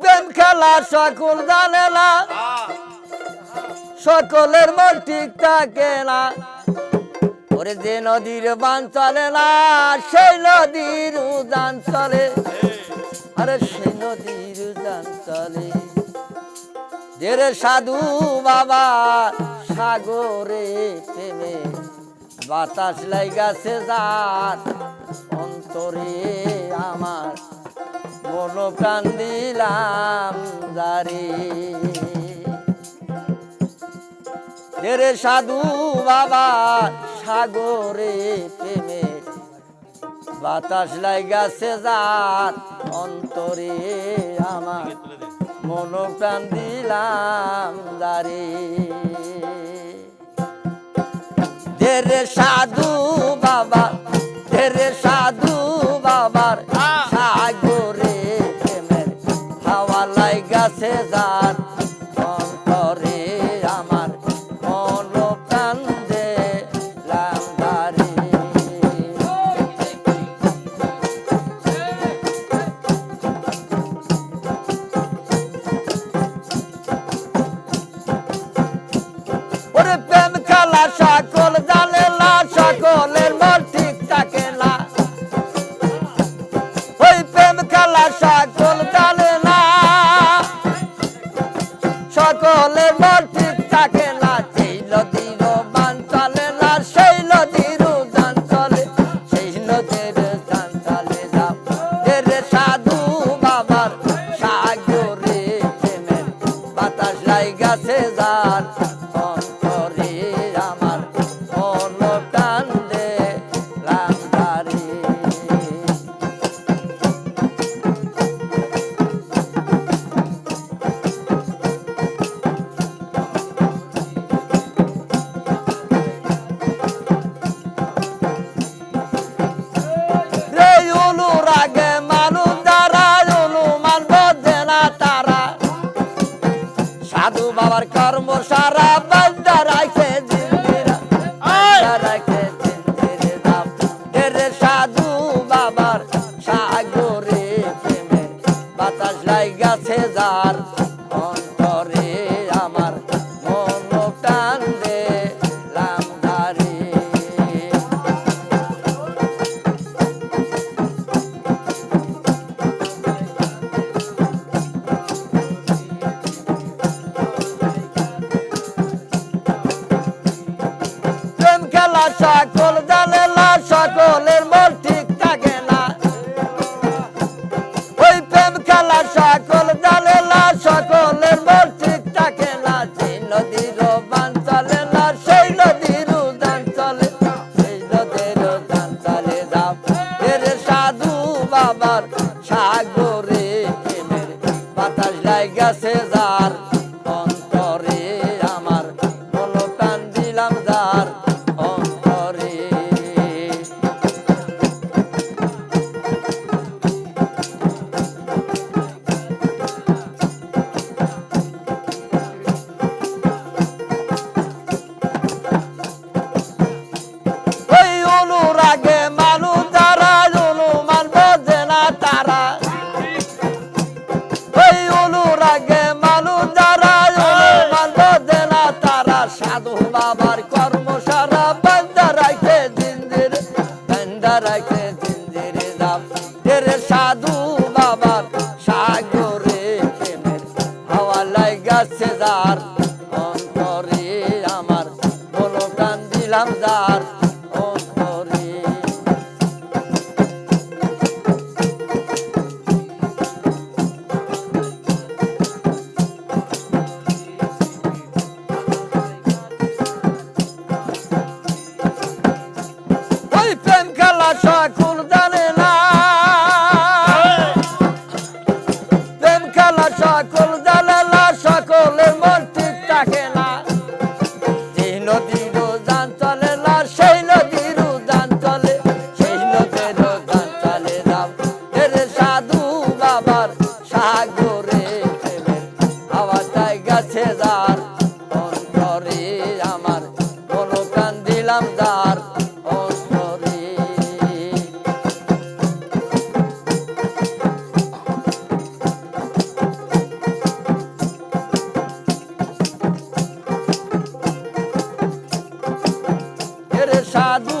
প্রেম খেলা সকল জানে না। সকলের মন ঠিক থাকে না। ওরে যে নদীর বান চলে না, সেই নদীর উদান চলে। আরে সেই নদীর উদান চলে। সাধু বাবা সাগরে প্রেমে বাতাস লাইগাছে যার অন্তরে। প্রাণ দিলাম জারি দেরে সাধু বাবা, সাগরে প্রেমে বাতাস লাইগাছে যার অন্তরে আমার মন প্রাণ দিলাম দারে দেরে সাধু বাবা হাওয়া লাইগাছে যার অন্তরে আমার প্রাণ দিলাম ওরে সকল জানে সারা বান্দা রাখে জিন্দিরা। বান্দা রাখে জিন্দিরে। এরে সাধু বাবার সাগরে প্রেমে বাতাস লাইগাছে যার সকল জানে না সকলের মন ঠিক থাকে না। ওই প্রেম খেলা সকল জানে সকলের মন ঠিক থাকে না। সেই নদীর চলে না, সেই নদীর উদান চলে সেই নদীর উদান চলে যাও এর সাধু বাবার সাগরে প্রেমের বাতাস লাগাছে যার রাখে জিঞ্জিরে দাম। তেরে সাধু বাবার সাগরে প্রেমের হাওয়া লাগাছে যার অন্তরে আমার বলো কান দিলাম যার। বাদশাহ খুলদানে passado